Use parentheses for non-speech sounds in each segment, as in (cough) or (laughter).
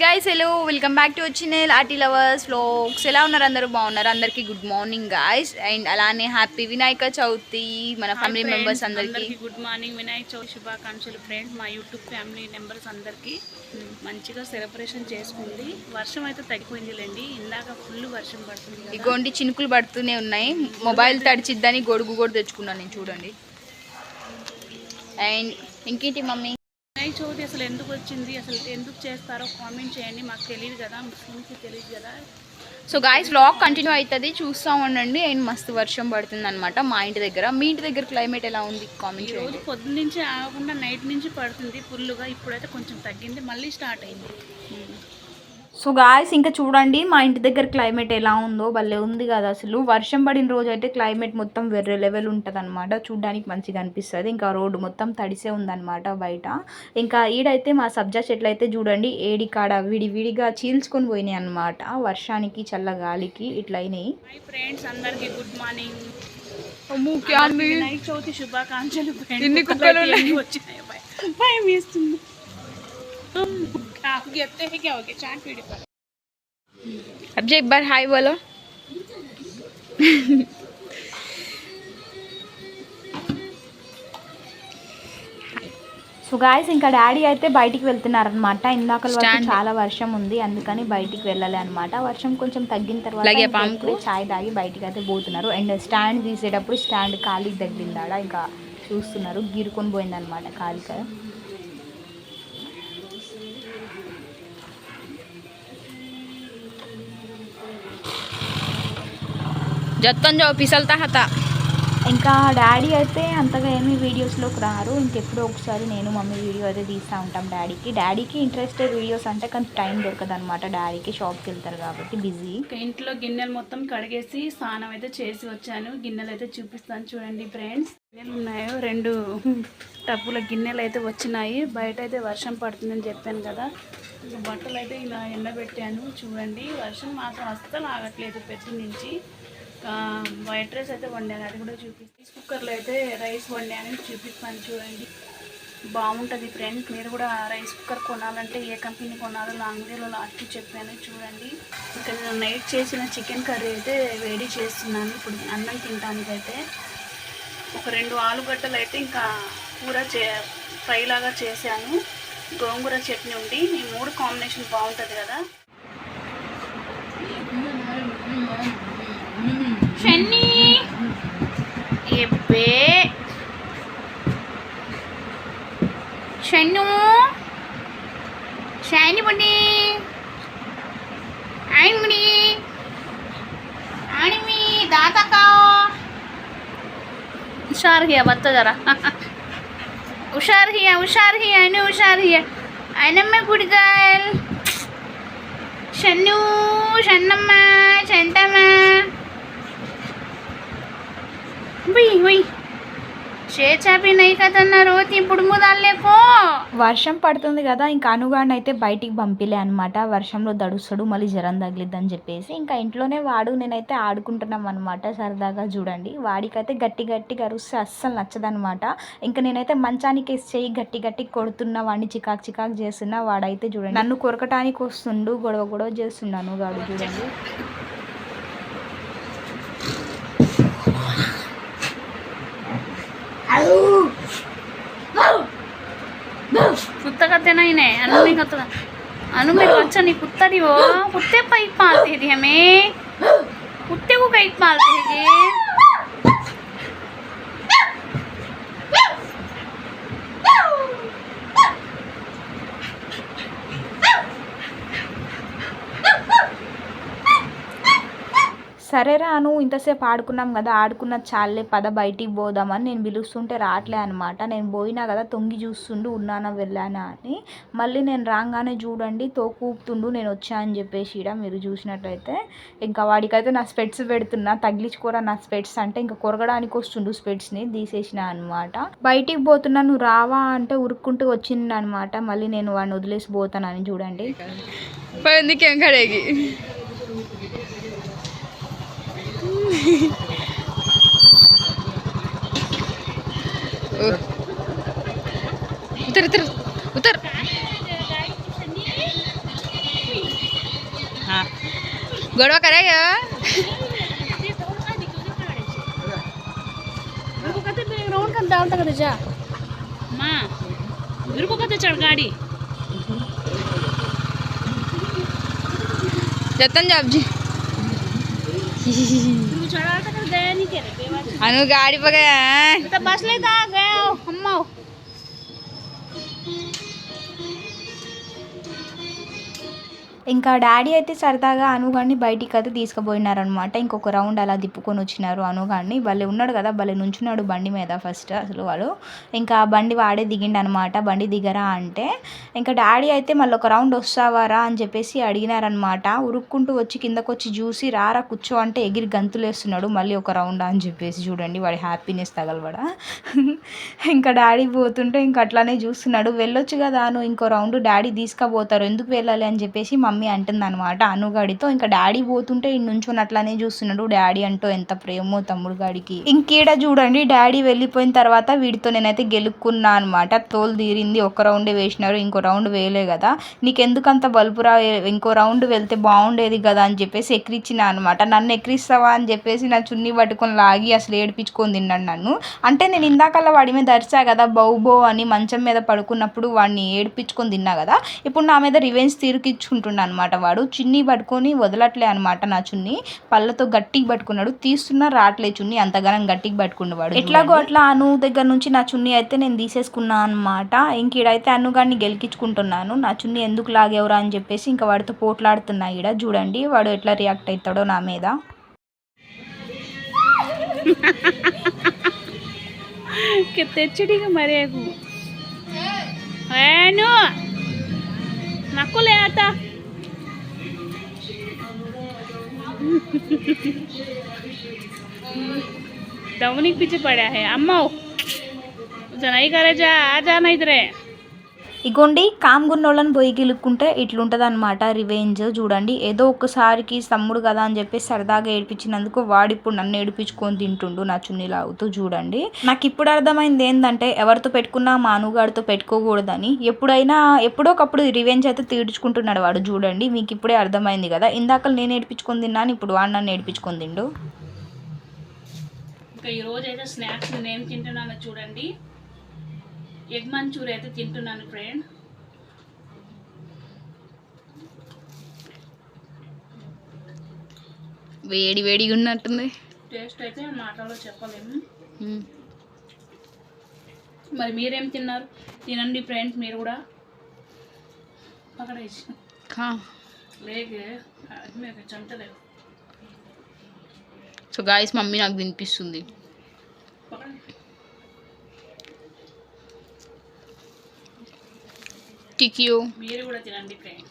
Guys hello welcome back to వచ్చిన RT lovers folks ఎలా ఉన్నారు అందరూ? బాగున్నారు? అందరికీ గుడ్ మార్నింగ్ గాయస్ అండ్ అలానే హ్యాపీ వినాయక చవితి మన ఫ్యామిలీ మెంబర్స్ అందరికీ. గుడ్ మార్నింగ్ వినాయక చవితి శుభాకాంక్షలు ఫ్రెండ్స్ మా యూట్యూబ్ ఫ్యామిలీ మెంబర్స్ అందరికీ. మంచిగా సెలబ్రేషన్ చేసుకుంది. వర్షం అయితే తగ్గిపోయిందిలేండి ఇందాక ఫుల్ వర్షం పడుతుంది. ఇగోండి చినుకులు పడుతూనే ఉన్నాయి. మొబైల్ తడిచిద్దని గొడుగు కూడా తెచ్చుకున్నాను నేను చూడండి. అండ్ ఇంకేంటి మమ్మీ? వినాయక చవితి అసలు ఎందుకు వచ్చింది అసలు ఎందుకు చేస్తారో కామెంట్ చేయండి. మాకు తెలియదు కదా ముస్లిమ్స్కి తెలియదు కదా. సో గాయస్ వ్లాగ్ కంటిన్యూ అవుతుంది చూస్తూ ఉండండి. అండ్ మస్తు వర్షం పడుతుంది అనమాట మా ఇంటి దగ్గర. మీ ఇంటి దగ్గర క్లైమేట్ ఎలా ఉంది? కామెంట్ ఈ రోజు పొద్దున్న నుంచి ఆగకుండా నైట్ నుంచి పడుతుంది. ఫుల్గా ఇప్పుడైతే కొంచెం తగ్గింది. మళ్ళీ స్టార్ట్ అయింది. సో గాయస్ ఇంకా చూడండి మా ఇంటి దగ్గర క్లైమేట్ ఎలా ఉందో భలే ఉంది కదా అసలు. వర్షం పడిన రోజు అయితే క్లైమేట్ మొత్తం వేరే లెవెల్ ఉంటుంది అనమాట చూడడానికి మంచిగా అనిపిస్తుంది. ఇంకా రోడ్డు మొత్తం తడిసే ఉందన్నమాట బయట. ఇంకా ఈడైతే మా సబ్జా చెట్లు అయితే చూడండి ఏడి కాడ విడి విడిగా చీల్చుకొని పోయినాయి అనమాట వర్షానికి చల్ల గాలికి ఇట్లా అయినాయి. మై ఫ్రెండ్స్ అందరికీ గుడ్ మార్నింగ్ అందరికీ వినాయక చవితి శుభాకాంక్షలు. (laughs) కుక్కలు. భయం వేస్తుంది. आप कहते हैं क्या हो गया चाट वीडियो पर अब जो एक बार हाय बोलो సో గాయస్ ఇంకా డాడీ అయితే బయటికి వెళ్తున్నారనమాట ఇందాక వరకు చాలా వర్షం ఉంది అందుకని బయటికి వెళ్ళాలి అనమాట వర్షం కొంచెం తగ్గిన తర్వాత ఇంకా ఇప్పుడే చాయ్ తాగి బయటికి అయితే పోతున్నారు అండ్ స్టాండ్ తీసేటప్పుడు స్టాండ్ ఖాళీకి తగిలిందాడ ఇంకా చూస్తున్నారు గీరుకొని పోయిందనమాట ఖాళీ కదా జత్తం జో పిసల్తా హతా. ఇంకా డాడీ అయితే అంతగా ఏమీ వీడియోస్లోకి రారు. ఇంకెప్పుడో ఒకసారి నేను మమ్మీ వీడియో అయితే తీస్తూ ఉంటాం డాడీకి. డాడీకి ఇంట్రెస్టెడ్ వీడియోస్ అంటే కానీ టైం దొరకదు అనమాట డాడీకి షాప్కి వెళ్తారు కాబట్టి బిజీ. ఇంకా ఇంట్లో గిన్నెలు మొత్తం కడిగేసి స్నానం అయితే చేసి వచ్చాను. గిన్నెలు అయితే చూపిస్తాను చూడండి ఫ్రెండ్స్. గిన్నెలు ఉన్నాయో? రెండు టబ్బుల గిన్నెలు అయితే వచ్చినాయి. బయట అయితే వర్షం పడుతుందని చెప్పాను కదా. బట్టలు అయితే ఇలా ఎండబెట్టాను. చూడండి వర్షం మాత్రం అస్సలు ఆగట్లేదు పెద్ద నుంచి. వైట్ రైస్ అయితే వండాను. అది కూడా చూపిస్తాను రైస్ కుక్కర్లో అయితే రైస్ వండాను. చూపిస్తాను చూడండి. బాగుంటుంది ఫ్రెండ్స్. మీరు కూడా రైస్ కుక్కర్ కొనాలంటే ఏ కంపెనీ కొనాలో లాంగ్ వీడియోలో లాస్ట్కి చెప్పాను. చూడండి. ఇంకా నేను నైట్ చేసిన చికెన్ కర్రీ అయితే వేడి చేస్తున్నాను. ఇప్పుడు అన్నం తినడానికైతే ఒక రెండు ఆలుగడ్డలు అయితే ఇంకా కూర చే ఫ్రైలాగా చేశాను. గోంగూర చట్నీ ఉండి. ఈ మూడు కాంబినేషన్ బాగుంటుంది కదా. எப்பே சென்னு ஷைனி பண்ணி ஆண்மணி ஆணிமி தாத்தாக்கா. உஷார்கியா பத்த தர உஷார்கியா உஷார்கியா இன்னும் உஷார்கியா. அனம்ம குடிக்கல் ஷன்னு ஷன்னம்மா செண்டம்மா వర్షం పడుతుంది కదా ఇంకా అనుగాడిని అయితే బయటికి పంపిలే అనమాట వర్షంలో దడుస్తాడు మళ్ళీ జ్వరం తగిలిద్దని చెప్పేసి. ఇంకా ఇంట్లోనే వాడు నేనైతే ఆడుకుంటున్నాం అనమాట సరదాగా చూడండి. వాడికైతే గట్టి గట్టి అరుస్తే అస్సలు నచ్చదనమాట ఇంకా నేనైతే మంచానికి చేయి గట్టి గట్టి కొడుతున్నా వాడిని చికాక్ చికాక్ చేస్తున్నా వాడైతే చూడండి. నన్ను కొరకటానికి వస్తుండు గొడవ గొడవ చేస్తున్నాను వాడు చూడండి. పుత్తగతేనైనా అన్నీ కొత్తగా అను మీరు వచ్చా నీ కుత్తదివో కుత్తే పైకి పాల్తేది హమే కుత్తేకు కైకి పాల్తేది సరేరా అను ఇంతసేపు ఆడుకున్నాం కదా ఆడుకున్న చాలే పద బయటికి పోదామని నేను పిలుస్తుంటే రావట్లే అనమాట నేను పోయినా కదా తొంగి చూస్తుండు ఉన్నానా వెళ్ళానా అని. మళ్ళీ నేను రాగానే చూడండి తోకూపుతుండు నేను వచ్చా అని చెప్పేసి ఈడ మీరు చూసినట్లయితే. ఇంకా వాడికైతే నా స్పెట్స్ పెడుతున్నా తగిలించుకోరా నా స్పెట్స్ అంటే ఇంకా కొరగడానికి వస్తుండు స్పెట్స్ని తీసేసిన అనమాట బయటికి పోతున్నా నువ్వు రావా? అంటే ఉరుక్కుంటూ వచ్చింది అనమాట మళ్ళీ నేను వాడిని వదిలేసి పోతానని చూడండి. ఇంకేం కడేగి (laughs) उतर उतर उतर। हाँ। गोड़वा कराएगा राउंड कर डाउन तक जा माँ मेरे को कहते चढ़ गाड़ी। जतन जाब जी। अनुगा गाडी बघा. बसले का गया अम्मा ఇంకా డాడీ అయితే సరదాగా అనుగాన్ని బయటికి అయితే తీసుకుపోయినారనమాట ఇంకొక రౌండ్ అలా తిప్పుకొని వచ్చినారు అనుగాన్ని భలే ఉన్నాడు కదా భలే నుంచున్నాడు బండి మీద ఫస్ట్ అసలు వాడు. ఇంకా బండి వాడే దిగిండు అనమాట బండి దిగరా అంటే. ఇంకా డాడీ అయితే మళ్ళీ ఒక రౌండ్ వస్తావారా అని చెప్పేసి అడిగినారనమాట ఉరుక్కుంటూ వచ్చి కిందకు వచ్చి చూసి రారా కూర్చో అంటే ఎగిరి గంతులేస్తున్నాడు మళ్ళీ ఒక రౌండ్ అని చెప్పేసి చూడండి వాడి హ్యాపీనెస్ తగలవాడ. ఇంకా డాడీ పోతుంటే ఇంకా అట్లానే చూస్తున్నాడు. వెళ్ళొచ్చు కదా నువ్వు ఇంకో రౌండ్ డాడీ తీసుకుపోతారు ఎందుకు వెళ్ళాలి అని చెప్పేసి మా మమ్మీ అంటుంది అనమాట అనుగాడితో ఇంకా డాడీ పోతుంటే నుంచొని అట్లానే చూస్తున్నాడు డాడీ అంటూ ఎంత ప్రేమో తమ్ముడు గాడికి. ఇంకేడ చూడండి డాడీ వెళ్ళిపోయిన తర్వాత వీడితో నేనైతే గెలుక్కున్నా అనమాట తోలు తీరింది ఒక రౌండే వేసినారు ఇంకో రౌండ్ వేయలే కదా. నీకెందుకంత బల్పురా ఇంకో రౌండ్ వెళ్తే బాగుండేది కదా అని చెప్పేసి ఎక్కిరించిన అనమాట నన్ను ఎక్కిరిస్తావా? అని చెప్పేసి నా చున్నీ పట్టుకొని లాగి అసలు ఏడిపించుకొని తిన్నాడు నన్ను. అంటే నేను ఇందాకల్లా వాడి మీద దరిచా కదా బౌ బౌ అని మంచం మీద పడుకున్నప్పుడు వాడిని ఏడిపించుకొని తిన్నా కదా. ఇప్పుడు నా మీద రివెంజ్ తీరుకిచ్చుకుంటున్నా అనమాట వాడు. చున్నీ పట్టుకొని వదలట్లే అనమాట నా చున్నీ. పళ్ళతో గట్టిగా పట్టుకున్నాడు. తీస్తున్నా రావట్లే చున్నీ. అంతగానం గట్టిగా పట్టుకున్నవాడు ఎట్లాగో అట్లా అను దగ్గర నుంచి నా చున్నీ అయితే నేను తీసేసుకున్నా అనమాట. ఇంకీడైతే అన్నుగాడిని గెలికించుకుంటున్నాను నా చున్నీ ఎందుకు లాగేవరా అని చెప్పేసి ఇంకా వాడితో పోట్లాడుతున్నా ఈడ. చూడండి వాడు ఎట్లా రియాక్ట్ అవుతాడో నా మీద. తెచ్చిడిగా మరేకు ఏను నాకు दमनिक पीछे पड़ा है। अम्मा जाना ही करे जा आ जा नहीं तरह ఇగోండి కామ్గున్నోళ్ళని పోయి గెలుక్కుంటే ఇట్లుంటుంది అనమాట రివెంజ్ చూడండి ఏదో ఒకసారికి తమ్ముడు కదా అని చెప్పి సరదాగా ఏడిపించినందుకు వాడు ఇప్పుడు నన్ను ఏడిపించుకొని తింటుండు నా చున్నీ లాగుతూ చూడండి. నాకు ఇప్పుడు అర్థమైంది ఏంటంటే ఎవరితో పెట్టుకున్నా మానుగాడితో పెట్టుకోకూడదని. ఎప్పుడైనా ఎప్పుడో ఒకప్పుడు రివెంజ్ అయితే తీర్చుకుంటున్నాడు వాడు చూడండి మీకు ఇప్పుడే అర్థమైంది కదా. ఇందాక నేను ఏడిపించుకొని తిన్నాను ఇప్పుడు వాడు నన్ను ఏడిపించుకొని తిండు. ఇంకా ఈ రోజు అయితే స్నాక్స్ నేను తింటున్నాను చూడండి. ఎగ్ మంచూరి అయితే తింటున్నాను ఫ్రెండ్ వేడి వేడిగా ఉన్నట్టుంది. టేస్ట్ అయితే మాటల్లో చెప్పలేము మరి మీరేం తిన్నారు? తినండి ఫ్రెండ్స్ మీరు కూడా. పక్కడేసి చంటలేదు సో గాయస్ మమ్మీ నాకు తినిపిస్తుంది. కికియో మీరు కూడా తినండి ఫ్రెండ్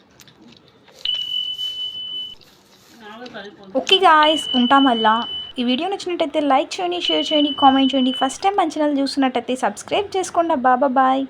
ఓకే గాయస్ ఉంటాం మళ్ళా. ఈ వీడియో నచ్చినట్టయితే లైక్ చేయండి షేర్ చేయండి కామెంట్ చేయండి. ఫస్ట్ టైం మంచి ఛానల్ చూస్తున్నట్టయితే సబ్స్క్రైబ్ చేసుకోండి బాబా బాయ్